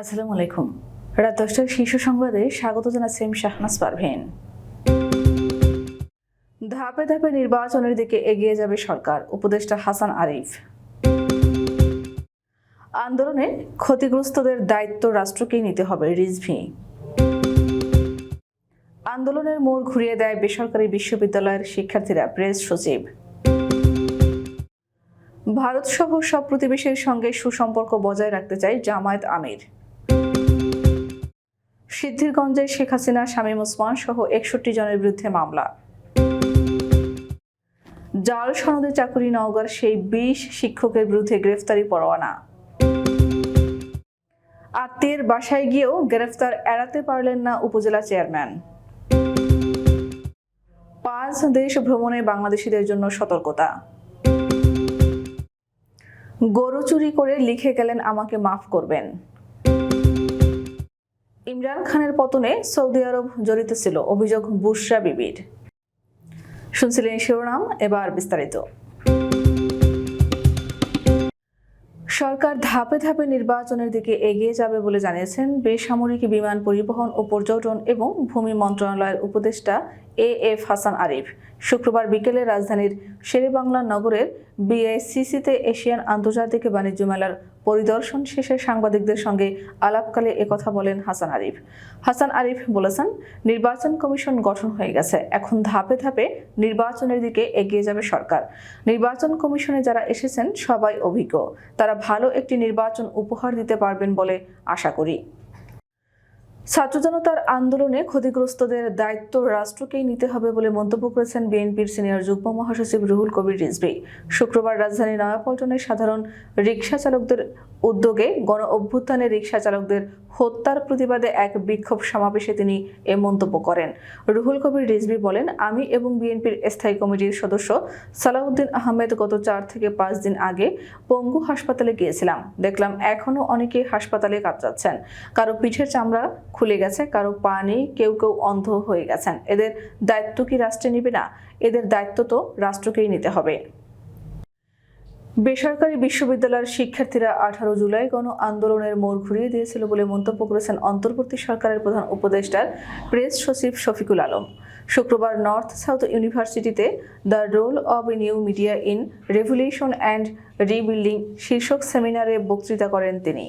আসসালামু আলাইকুম। রাত দশটার শীর্ষ সংবাদে স্বাগত জানাচ্ছি আমি শাহনাজ পারভীন। ধাপে ধাপে নির্বাচনের দিকে এগিয়ে যাবে সরকার, উপদেষ্টা হাসান আরিফ। আন্দোলনে ক্ষতিগ্রস্তদের দায়িত্ব রাষ্ট্রকেই নিতে হবে রিজভি। আন্দোলনের মোড় ঘুরিয়ে দেয় বেসরকারি বিশ্ববিদ্যালয়ের শিক্ষার্থীরা, প্রেস সচিব। ভারত সহ সব প্রতিবেশীর সঙ্গে সুসম্পর্ক বজায় রাখতে চায় জামায়াত আমির। সিদ্ধিরগঞ্জে শেখ হাসিনা, শামীম ওসমান সহ একষট্টি জনের বিরুদ্ধে মামলা। জাল সনদে চাকুরি নওগার সেই বিশ শিক্ষকের বিরুদ্ধে গ্রেফতারি পরোয়ানা। আত্মীয়ের বাসায় গিয়েও গ্রেফতার এড়াতে পারলেন না উপজেলা চেয়ারম্যান। পাঁচ দেশ ভ্রমণে বাংলাদেশিদের জন্য সতর্কতা। গরু চুরি করে লিখে গেলেন, আমাকে মাফ করবেন। ইমরান খানের পতনে সৌদি আরব জড়িত ছিল, অভিযোগ বুশরা বিবির। শুনছিলেন শিরোনাম, এবার বিস্তারিত। সরকার ধাপে ধাপে নির্বাচনের দিকে এগিয়ে যাবে বলে জানিয়েছেন বেসামরিক বিমান পরিবহন ও পর্যটন এবং ভূমি মন্ত্রণালয়ের উপদেষ্টা এ এফ হাসান আরিফ। শুক্রবার বিকেলে রাজধানীর শেরেবাংলা নগরের বিআইসিসিতে এশিয়ান আন্তর্জাতিক বাণিজ্য মেলার পরিদর্শন শেষে সাংবাদিকদের সঙ্গে আলাপকালে একথা বলেন হাসান আরিফ। হাসান আরিফ বলেছেন, নির্বাচন কমিশন গঠন হয়ে গেছে। এখন ধাপে ধাপে নির্বাচনের দিকে এগিয়ে যাবে সরকার। নির্বাচন কমিশনে যারা এসেছেন সবাই অভিজ্ঞ। তারা ভালো একটি নির্বাচন উপহার দিতে পারবেন বলে আশা করি। ছাত্র জনতার আন্দোলনে ক্ষতিগ্রস্তদের দায়িত্ব রাষ্ট্রকেই নিতে হবে বলে মন্তব্য করেছেন বিএনপির সিনিয়র যুগ্ম মহাসচিব রুহুল কবির রিজভি। শুক্রবার রাজধানীর নয়াপল্টনে সাধারণ রিকশা চালকদের উদ্যোগে গণ অভ্যুত্থানে রিকশা চালকদের হত্যার প্রতিবাদে এক বিক্ষোভ সমাবেশে তিনি এ মন্তব্য করেন। রুহুল কবির রিজভি বলেন, আমি এবং বিএনপির স্থায়ী কমিটির সদস্য সালাউদ্দিন আহমেদ গত চার থেকে পাঁচ দিন আগে পঙ্গু হাসপাতালে গিয়েছিলাম। দেখলাম এখনও অনেকে হাসপাতালে কাতরাচ্ছেন। কারও পিঠের চামড়া খুলে গেছে, কারও পা নেই, কেউ কেউ অন্ধ হয়ে গেছেন। এদের দায়িত্ব কি রাষ্ট্রে নিবে না? এদের দায়িত্ব তো রাষ্ট্রকেই নিতে হবে। বেসরকারি বিশ্ববিদ্যালয়ের শিক্ষার্থীরা আঠারো জুলাই গণ আন্দোলনের মোড় ঘুরিয়ে দিয়েছিল বলে মন্তব্য করেছেন অন্তর্বর্তী সরকারের প্রধান উপদেষ্টার প্রেস সচিব শফিকুল আলম। শুক্রবার নর্থ সাউথ ইউনিভার্সিটিতে the role of new media in revolution and rebuilding শীর্ষক সেমিনারে বক্তৃতা করেন তিনি।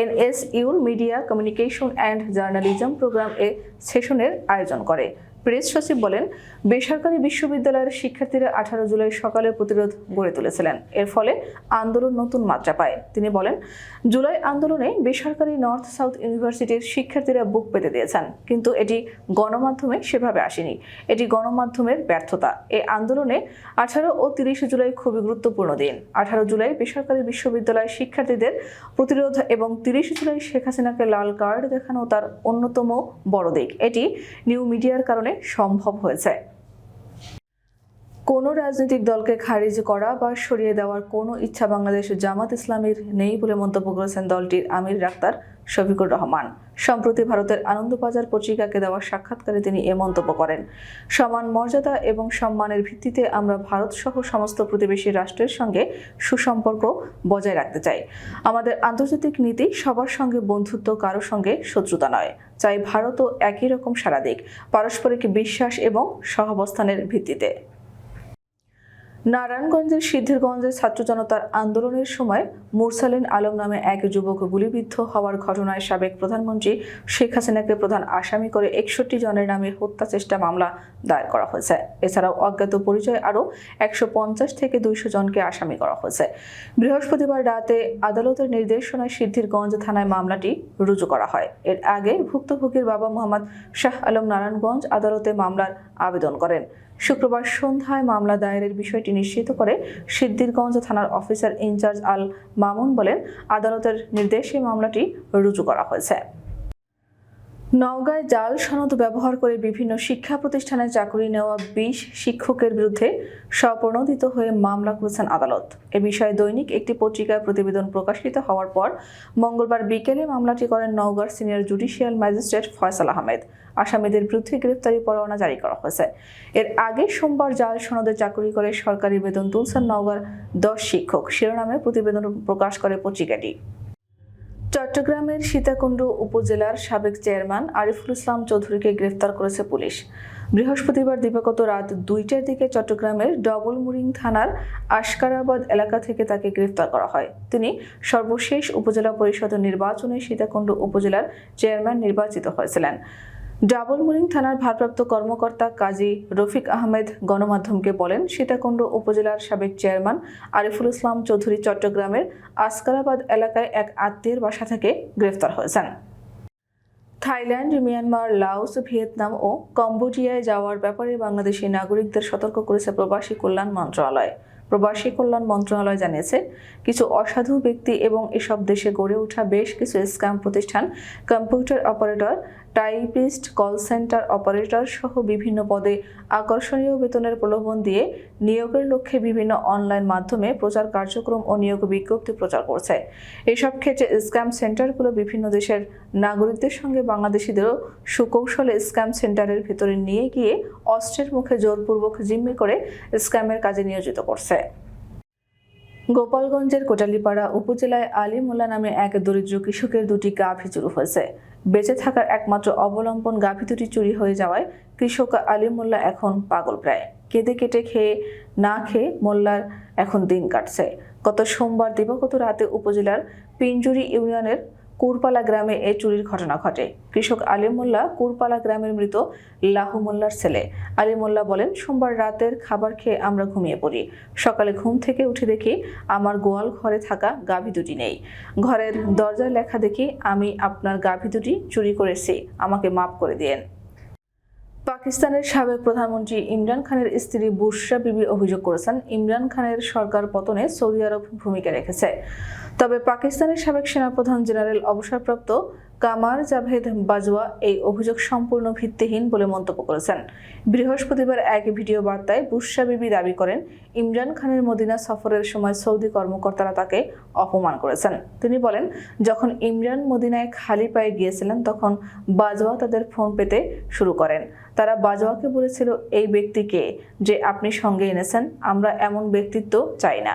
এনএসইউর media communication and journalism programme এ সেশনের আয়োজন করে। প্রেস সচিব বলেন, বেসরকারি বিশ্ববিদ্যালয়ের শিক্ষার্থীরা আঠারো জুলাই সকালে প্রতিরোধ গড়ে তুলেছিলেন। এর ফলে আন্দোলন নতুন মাত্রা পায়। তিনি বলেন, জুলাই আন্দোলনে বেসরকারি নর্থ সাউথ ইউনিভার্সিটির শিক্ষার্থীরা বুক পেতে দিয়েছেন, কিন্তু এটি গণমাধ্যমে সেভাবে আসেনি। এটি গণমাধ্যমের ব্যর্থতা। এই আন্দোলনে আঠারো ও তিরিশে জুলাই খুবই গুরুত্বপূর্ণ দিন। আঠারো জুলাই বেসরকারি বিশ্ববিদ্যালয়ের শিক্ষার্থীদের প্রতিরোধ এবং তিরিশে জুলাই শেখ হাসিনাকে লাল কার্ড দেখানো তার অন্যতম বড় দিক। এটি নিউ মিডিয়ার কারণে সম্ভব হয়েছে। কোনো রাজনৈতিক দলকে খারিজ করা বা সরিয়ে দেওয়ার কোনো ইচ্ছা বাংলাদেশের জামাত ইসলামীর নেই বলে মন্তব্য করেছেন দলটির আমির ডাক্তার শফিকুর রহমান। সম্প্রতি ভারতের আনন্দবাজার পত্রিকাকে দেওয়া সাক্ষাৎকারে তিনি এ মন্তব্য করেন। সমান মর্যাদা এবং সম্মানের ভিত্তিতে আমরা ভারত সহ সমস্ত প্রতিবেশী রাষ্ট্রের সঙ্গে সুসম্পর্ক বজায় রাখতে চাই। আমাদের আন্তর্জাতিক নীতি সবার সঙ্গে বন্ধুত্ব কারও সঙ্গে শত্রুতা নয়। চাই ভারতও একই রকম সারা দিক পারস্পরিক বিশ্বাস এবং সহাবস্থানের ভিত্তিতে। নারায়ণগঞ্জের সিদ্ধিরগঞ্জের ছাত্র জনতার আন্দোলনের সময় মুরসালিন আলম নামে এক যুবক গুলিবিদ্ধ হওয়ার ঘটনায় সাবেক প্রধানমন্ত্রী শেখ হাসিনাকে প্রধান আসামি করে একষট্টি জনের নামে হত্যা চেষ্টা মামলা দায়ের করা হয়েছে। এছাড়াও অজ্ঞাত পরিচয় আরও একশো পঞ্চাশ থেকে দুইশো জনকে আসামি করা হয়েছে। বৃহস্পতিবার রাতে আদালতের নির্দেশনায় সিদ্ধিরগঞ্জ থানায় মামলাটি রুজু করা হয়। এর আগে ভুক্তভোগীর বাবা মোহাম্মদ শাহ আলম নারায়ণগঞ্জ আদালতে মামলার আবেদন করেন। শুক্রবার সন্ধ্যায় মামলা দায়েরের বিষয়টি নিশ্চিত করে সিদ্দিরগঞ্জ থানার অফিসার ইনচার্জ আল মামুন বলেন, আদালতের নির্দেশে মামলাটি রুজু করা হয়েছে। নওগাঁয় জাল সনদ ব্যবহার করে বিভিন্ন শিক্ষা প্রতিষ্ঠানে চাকরি নেওয়া বিশ শিক্ষকের বিরুদ্ধে স্বপ্রণোদিত হয়ে মামলা করেছেন আদালত। এ বিষয়ে দৈনিক একটি পত্রিকায় প্রতিবেদন প্রকাশিত হওয়ার পর মঙ্গলবার বিকেলে মামলাটি করেন নওগাঁর senior judicial magistrate Faisal Ahmed. আসামিদের বিরুদ্ধে গ্রেফতারি পরোয়ানা জারি করা হয়েছে। এর আগে সোমবার জাল সনদে চাকরি করে সরকারি বেতন তুলছেন নওগাঁর দশ শিক্ষক। শিরোনামে প্রতিবেদন প্রকাশ করে পত্রিকাটি। চট্টগ্রামের সীতাকুণ্ড উপজেলার সাবেক চেয়ারম্যান আরিফুল ইসলাম চৌধুরীকে গ্রেফতার করেছে পুলিশ। বৃহস্পতিবার দিবাগত রাত দুইটার দিকে চট্টগ্রামের ডবলমুরিং থানার আশকারাবাদ এলাকা থেকে তাকে গ্রেফতার করা হয়। তিনি সর্বশেষ উপজেলা পরিষদ নির্বাচনে সীতাকুণ্ড উপজেলার চেয়ারম্যান নির্বাচিত হয়েছিলেন। ডাবলমুরিং থানার ভারপ্রাপ্ত কর্মকর্তা কাজী রফিক আহমেদ গণমাধ্যমকে বলেন, সীতাকুণ্ড উপজেলার সাবেক চেয়ারম্যান আরিফুল ইসলাম চৌধুরী চট্টগ্রামের আসকারাবাদ এলাকায় এক আত্মীয়ের বাসা থেকে গ্রেফতার হয়েছেন। থাইল্যান্ড, মিয়ানমার, লাওস, ভিয়েতনাম ও কম্বোডিয়ায় যাওয়ার ব্যাপারে বাংলাদেশি নাগরিকদের সতর্ক করেছে প্রবাসী কল্যাণ মন্ত্রণালয়। প্রবাসী কল্যাণ মন্ত্রণালয় জানিয়েছে, কিছু অসাধু ব্যক্তি এবং এসব দেশে গড়ে ওঠা বেশ কিছু স্ক্যাম প্রতিষ্ঠান computer operator typist, call centre operator সহ বিভিন্ন পদে আকর্ষণীয় বেতনের প্রলোভন দিয়ে নিয়োগের লক্ষ্যে বিভিন্ন অনলাইন মাধ্যমে প্রচার কার্যক্রম ও নিয়োগ বিজ্ঞপ্তি প্রচার করছে। এসব ক্ষেত্রে স্ক্যাম সেন্টারগুলো বিভিন্ন দেশের নাগরিকদের সঙ্গে বাংলাদেশিদেরও সুকৌশলে স্ক্যাম সেন্টারের ভেতরে নিয়ে গিয়ে অস্ত্রের মুখে জোরপূর্বক জিম্মি করে স্ক্যামের কাজে নিয়োজিত করছে। গোপালগঞ্জের কোটালীপাড়া উপজেলায় আলী মোল্লা নামে এক দরিদ্র কৃষকের দুটি গাভী চুরি হয়েছে। বেঁচে থাকার একমাত্র অবলম্বন গাভী দুটি চুরি হয়ে যাওয়ায় কৃষক আলী মোল্লা এখন পাগল প্রায়। কেঁদে কেটে খেয়ে না খেয়ে মোল্লার এখন দিন কাটছে। গত সোমবার দিবাগত রাতে উপজেলার পিঞ্জুরি ইউনিয়নের কুরপালা গ্রামে এ চুরির ঘটনা ঘটে। কৃষক আলী মোল্লা কুরপালা গ্রামের মৃত লাহু মোল্লার ছেলে। আলী মোল্লা বলেন, সোমবার রাতের খাবার খেয়ে আমরা ঘুমিয়ে পড়ি। সকালে ঘুম থেকে উঠে দেখি আমার গোয়াল ঘরে থাকা গাভী দুটি নেই। ঘরের দরজায় লেখা দেখি, আমি আপনার গাভী দুটি চুরি করেছি, আমাকে মাফ করে দিয়েন। পাকিস্তানের সাবেক প্রধানমন্ত্রী ইমরান খানের স্ত্রী বুশরা বিবি অভিযোগ করেছেন, ইমরান খানের সরকার পতনে সৌদি আরব ভূমিকা রেখেছে। তবে পাকিস্তানের সাবেক সেনাপ্রধান জেনারেল অবসরপ্রাপ্ত কামার জাভেদ বাজওয়া এই অভিযোগ সম্পূর্ণ ভিত্তিহীন বলে মন্তব্য করেছেন। বৃহস্পতিবার এক ভিডিও বার্তায় বুশরা বিবি দাবি করেন, ইমরান খানের মদিনা সফরের সময় সৌদি কর্মকর্তারা তাকে অপমান করেছেন। তিনি বলেন, যখন ইমরান মদিনায় খালি পায়ে গিয়েছিলেন, তখন বাজওয়া তাদের ফোন পেতে শুরু করেন। তারা বাজওয়াকে বলেছিল, এই ব্যক্তিকে যে আপনি সঙ্গে এনেছেন, আমরা এমন ব্যক্তিত্ব চাই না।